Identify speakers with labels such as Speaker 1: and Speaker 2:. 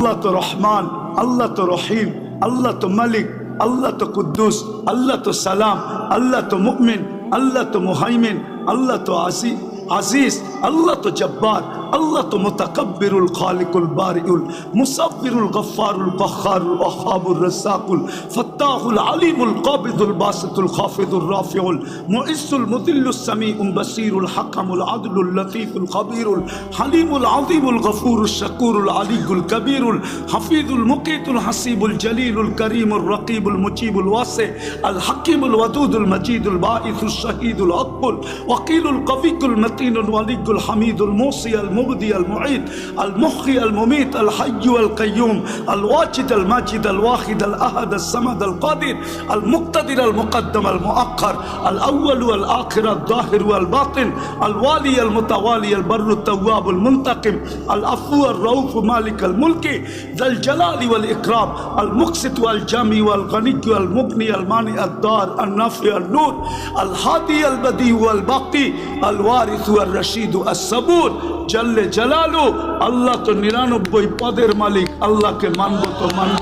Speaker 1: আল্লাহ তো রহমান, আল্লাহ তো রহিম, আল্লাহ তো মালিক, আল্লাহ তো কুদ্দুস, আল্লাহ তো সালাম, আল্লাহ তো মুকমিন আল্লাহ তো মুহাইমিন, আল্লাহ তো আসি عزيز الله تو جبار الله تو متكبر الخالق البارئ المصبر الغفار القهار الوهاب الرزاق الفتاح العليم القابض الباسط الخافض الرافع المعز المذل السميع البصير الحكم العدل اللطيف الخبير الحليم العظيم الغفور الشكور العلي الكبير الحفيظ المقيت الحسيب الجليل الكريم الرقيب المجيب الواسع الحكيم الودود المجيد الباعث الشهيد الحق وقيل القوي المتين المتين الولي الحميد الموصي المغذي المعيد المخي المميت الحي والقيوم الواجد الماجد الواحد الاهد الصمد القادر المقتدر المقدم المؤخر الأول والآخر الظاهر والباطن الوالي المتوالي البر التواب المنتقم العفو الروف مالك الملك ذا الجلال والإكرام المقسط والجمي والغني والمغني المانئ الدار النافع النور الهادي البديع والباقي আল ওয়ারিসু আর আর সবুর জল্লে জালালু, আল্লাহ তো নিরানব্বই পদের মালিক, আল্লাহকে মানব তো মানব।